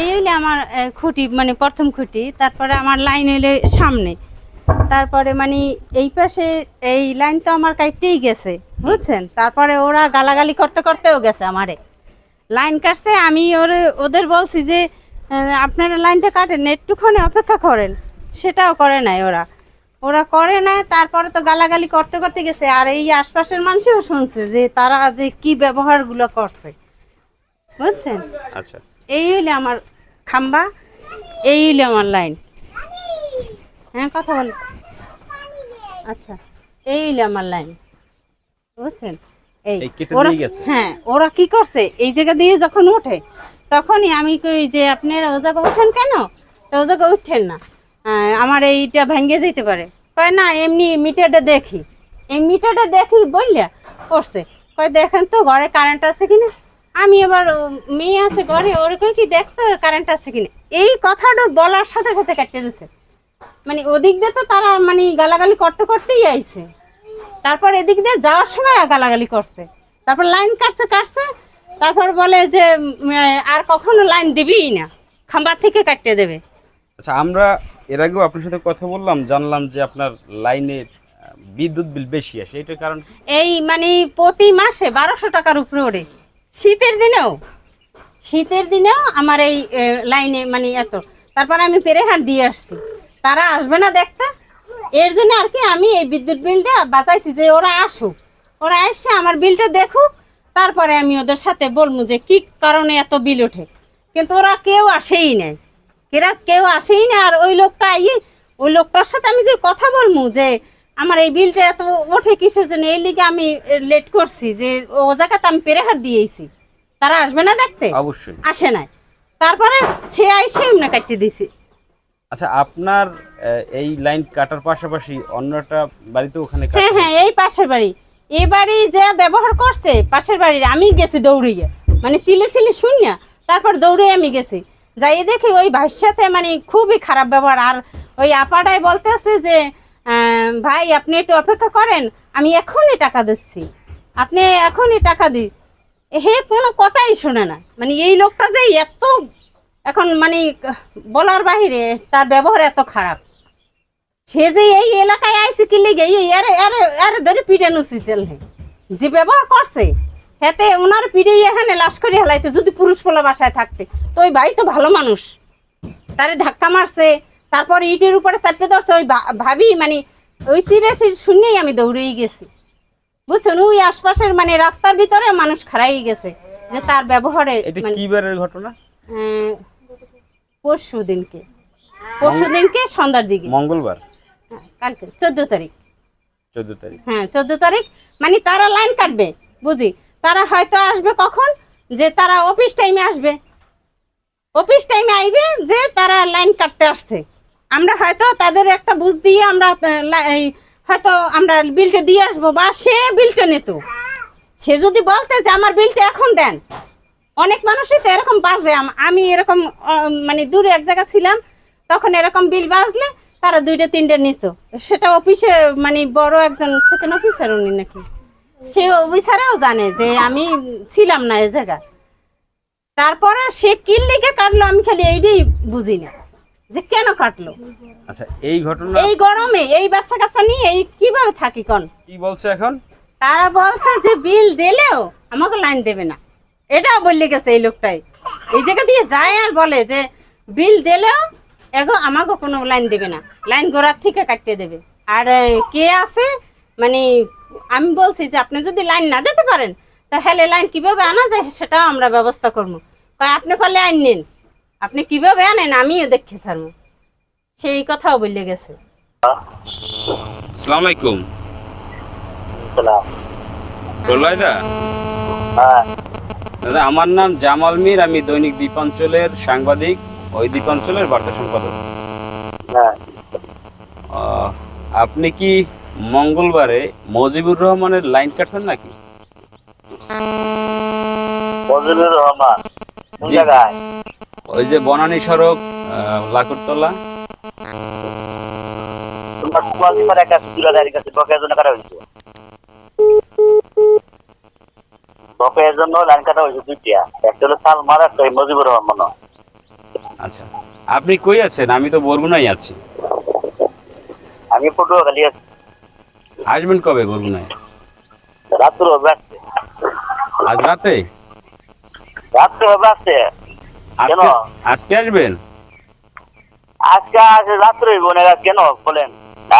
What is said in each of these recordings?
এই হইলে আমার খুঁটি মানে প্রথম খুঁটি তারপরে আমার লাইন হইলে সামনে। তারপরে মানে এই পাশে এই লাইন তো আমার কাটতেই গেছে বুঝছেন? তারপরে ওরা গালাগালি করতে করতেও গেছে আমারে। লাইন কাটছে আমি ওরে ওদের বলছি যে আপনারা লাইনটা কাটেন একটুখানি অপেক্ষা করেন। সেটাও করে নাই ওরা। ওরা করে না তারপরে তো গালাগালি করতে করতে গেছে। আর এই আশপাশের মানুষও শুনছে যে তারা যে কি ব্যবহারগুলো করছে। বুঝছেন? আচ্ছা। এই হইলে আমার খাম্বা এই হইলে আমার লাইন। হ্যাঁ কথা বল। আচ্ছা এই হইলে আমার লাইন। বুঝছেন? এই ওরা হ্যাঁ ওরা কি করছে? এই জায়গা দিয়ে যখন ওঠে তখনই আমি কই যে আপনারা ও জায়গা উঠেন কেন? তো ও জায়গা উঠছেন না। আমার এইটা ভেঙে যেতে পারে। কয় না এমনি মিটারটা দেখি। এই মিটারটা দেখি বললে করছে। কয় দেখেন তো ঘরে কারেন্ট আছে কিনা? আমি এবার মেয়ে আছে ঘরে ওর কই কি দেখতো কারেন্ট আছে কিনা? এই কথাটা বলার সাথে সাথে কাটতে দিছে। মানে ওদিক দিয়ে তো তারা মানে গালাগালি করতে করতেই আইছে। তারপর এদিক দিয়ে যাওয়ার সময় গালাগালি করছে। তারপর লাইন কাটছে কাটছে তারপর বলে যে আর কখনো লাইন দিবিই না। খাম্বার থেকে কাটতে দেবে। আচ্ছা আমরা এর আগেও আপনার সাথে কথা বললাম জানলাম যে আপনার লাইনের বিদ্যুৎ বিল বেশি আসে। এটার কারণ এই মানে প্রতি মাসে বারোশো টাকার উপরে ওঠে শীতের দিনেও শীতের দিনেও আমার এই লাইনে মানে এত। তারপরে আমি পেরেহাট দিয়ে আসছি। তারা আসবে না দেখতে। এর জন্য আর কি আমি এই বিদ্যুৎ বিলটা বাঁচাইছি যে ওরা আসুক। ওরা এসে আমার বিলটা দেখুক। তারপরে আমি ওদের সাথে বলব যে কি কারণে এত বিল ওঠে। কিন্তু ওরা কেউ আসেই নাই। এরা কেউ আসেই না আর ওই লোকটা ওই লোকটার সাথে আমি যে কথা বলব যে আমার এই বিলটা এত ওঠে কিসের জন্য? এই লিগে আমি লেট করছি যে ও জায়গাতে আমি পেরেহাট দিয়েছি তারা আসবে না দেখতে? অবশ্যই। আসে নাই। তারপরে সে আইসে এমনি কাটিয়ে দিছি। আচ্ছা আপনার এই লাইন কাটার পাশাপাশি অন্যটা বাড়িতে ওখানে? হ্যাঁ হ্যাঁ এই পাশের বাড়ি। এই বাড়ি যে ব্যবহার করছে পাশের বাড়ির আমি গেছি দৌড়িয়ে মানে চিলে চিলে শুনিয়া তারপর দৌড়ে আমি গেছি। যাই দেখি ওই ভাইয়ের সাথে মানে খুবই খারাপ ব্যবহার। আর ওই আপাটাই বলতে আছে যে ভাই, আপনি একটু অপেক্ষা করেন, আমি এখনই টাকা দিচ্ছি। আপনি এখনই টাকা দি হে কোনো কথাই শোনে না। মানে এই লোকটা যে এত, এখন মানে বলার বাহিরে তার ব্যবহার এত খারাপ। সে যে এই এলাকায় আইসে কি লেগে আরে আরে আরে ধরে। যে ব্যবহার করছে, হেতে ওনার পিড়ে এখানে লাশ করে হেলাইতে, যদি পুরুষ পোলা বাসায় থাকতে, তো ওই ভাই তো ভালো মানুষ। তারে ধাক্কা মারছে, তারপর ইটের উপরে চাপতে ধরছে, ওই ভাবি মানে ওই চিরে শুনেই আমি দৌড়েই গেছি। বুঝছেন? ওই আশপাশের মানে রাস্তার ভিতরে মানুষ খারাই গেছে যে তার ব্যবহারে এটা মানে কি বারের ঘটনা? পরশু দিনকে পরশু দিনকে সন্ধ্যার দিকে। মঙ্গলবার? হ্যাঁ, কালকে চোদ্দ তারিখ। চোদ্দ তারিখ। হ্যাঁ চোদ্দ তারিখ। মানে তারা লাইন কাটবে বুঝি? তারা হয়তো আসবে কখন? যে তারা অফিস টাইমে আসবে। অফিস টাইমে আইবে যে তারা লাইন কাটতে আসছে। আমরা হয়তো তাদের একটা বুঝ দিয়ে আমরা হয়তো আমরা বিলটা দিয়ে আসব বা সে বিলটা নিত। সে যদি বলতে যে আমার বিলটা এখন দেন, অনেক মানুষই তো এরকম বাজে। আমি এরকম মানে দূরে এক জায়গা ছিলাম, তখন এরকম বিল বাজলে তারা দুইটা, তিনটে নিত। সেটা অফিসে মানে বড় একজন সেকেন্ড অফিসার উনি নাকি, সে অফিসারাও জানে যে আমি ছিলাম না এ জায়গা তারপরে সে কি লিগে কাটলো, আমি খালি এইটাই বুঝি না। যে কেন কাটলো? আচ্ছা এই ঘটনা এই গরমে এই বাচ্চা কাচ্চা নিয়ে এই কীভাবে থাকি কোন? কি বলছে এখন? তারা বলছে যে বিল দিলেও আমাকে লাইন দেবে না। এটা বললে গেছে এই লোকটাই। এই জায়গা দিয়ে যায় আর বলে যে বিল দিলেও এগো আমাকে কোনো লাইন দেবে না। লাইন গোড়ার থেকে কাটিয়ে দেবে। আর কে আছে? মানে আমি বলছি যে আপনি যদি লাইন না দিতে পারেন তাহলে লাইন কীভাবে আনা যায় সেটাও আমরা ব্যবস্থা করব। কয় আপনি পারলে আইন নিন। আপনি কীভাবে আনেন? আমিও দেখে ছাড়বো। সেই কথাও বললে গেছে। আসসালামু আলাইকুম। প্রলয়দা হ্যাঁ। দাদা আমার নাম জামাল মির আমি দৈনিক দ্বীপাঞ্চলের সাংবাদিক ওই দ্বীপাঞ্চলের বার্তা সম্পাদক। হ্যাঁ। আহ, আপনি কি মঙ্গলবারে মজিবুর রহমানের লাইন কাটছেন নাকি? ফজলুর রহমান। ওই যে বনানী সড়ক লাকুরতলা। তোমার একটা সুদুলাদারির কাছে বকের জন্য কাটা হয়েছে। বকের জন্য লাইন কাটা হয়েছে দুইটা। একটা হলো সালমার একটা মজিবুর রহমান আচ্ছা আপনি কই আছেন? আমি তো বরগুনায় আছি। আমি পটুয়াখালী আছি। আসবেন কবে বরগুনায়? রাত্র হবে আসছে আজ রাতে? রাত্রে হবে আসছে আজকে? আজকে আসবেন? আজকে আজ রাত্রে না কেন? বলেন।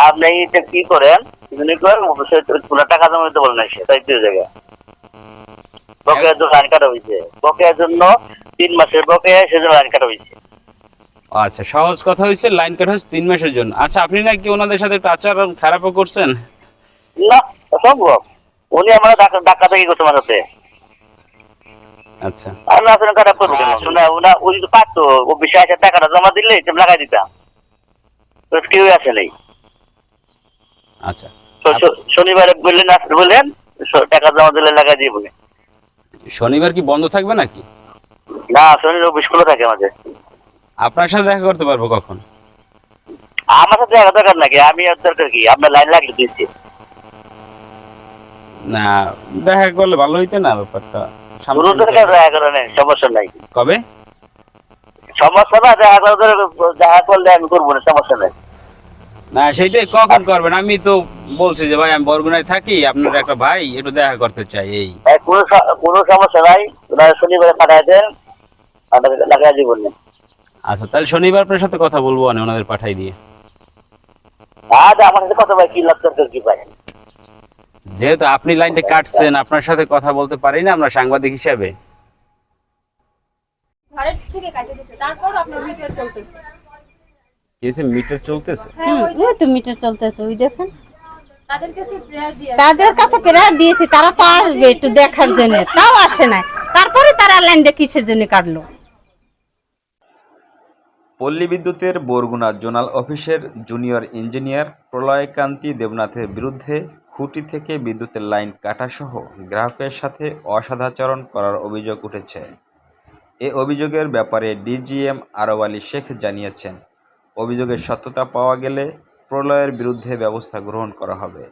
আপনি এটা কি করেন যদি করেন পুরো টাকা জমা দিতে বলেন সেটাই তো জায়গা বকেয়ার জন্য লাইন কাটা হয়েছে। বকেয়ার জন্য তিন মাসের বকেয়া সেজন্য লাইন কাটা হয়েছে। আচ্ছা সহজ কথা হয়েছে লাইন কাট হচ্ছে তিন মাসের জন্য। আচ্ছা আপনি নাকি ওনাদের সাথে একটু আচরণ খারাপও করছেন? না সম্ভব উনি আমার ডাকা ডাকা থেকে করছে আমার সাথে আচ্ছা। আমি আসলে খারাপ করব কেন শোনা ওনা ওই পারতো ও বিশ হাজার টাকাটা জমা দিলে তুমি লাগাই দিতাম। তো কেউ আসে নেই। আচ্ছা। শনিবারে বললেন বললেন টাকা জমা দিলে লাগাই দিয়ে বলে। শনিবার কি বন্ধ থাকবে নাকি? না শনিবার অফিস খোলা থাকে আমাদের। আপনার সাথে দেখা করতে পারব কখন? আমার সাথে দেখা দরকার নাকি? আমি দরকার কি? আপনার লাইন লাগলে দিচ্ছি না দেখা করলে ভালো হইতে না ব্যাপারটা? সামনে- কোনো দেখা করে নেই সমস্যা নাই। কবে? সমস্যা না দেখা করে দেখা করলে আমি করব না সমস্যা নাই। না সেইটাই কখন করবেন? আমি তো বলছি যে ভাই আমি বরগুনায় থাকি আপনার একটা ভাই একটু দেখা করতে চাই এই। কোনো কোনো সমস্যা নাই ওনারা শনিবারে পাঠায় দেন আপনাকে লাগাই দিয়ে আচ্ছা তাহলে শনিবার আপনার সাথে কথা বলব আমি ওনাদের পাঠাই দিয়ে। আজ আমার সাথে কথা ভাই কি লাভ দরকার কি ভাই? যেহেতু আপনি লাইনটা কাটছেন আপনার সাথে কথা বলতে পারি না আমরা সাংবাদিক হিসাবে। ঘরের থেকে কাটে দিচ্ছে তারপর আপনার মিটার চলতেছে। এসে মিটার চলতেছে? হ্যাঁ হুম, ওই তো মিটার চলতেছে ওই দেখেন। তাদের কাছে প্রেয়ার দিয়ে তাদের কাছে প্রেয়ার দিয়েছি তারা তো আসবে একটু দেখার জন্য। তাও আসে নাই। তারপরে তারা লাইনটা কিসের জন্য কাটলো? পল্লী বিদ্যুতের বরগুনা জোনাল অফিসের জুনিয়র ইঞ্জিনিয়ার প্রলয়কান্তি দেবনাথের বিরুদ্ধে খুঁটি থেকে বিদ্যুতের লাইন কাটাসহ গ্রাহকের সাথে অসদাচরণ করার অভিযোগ উঠেছে। এ অভিযোগের ব্যাপারে ডিজিএম আরব আলী শেখ জানিয়েছেন, অভিযোগের সত্যতা পাওয়া গেলে প্রলয়ের বিরুদ্ধে ব্যবস্থা গ্রহণ করা হবে।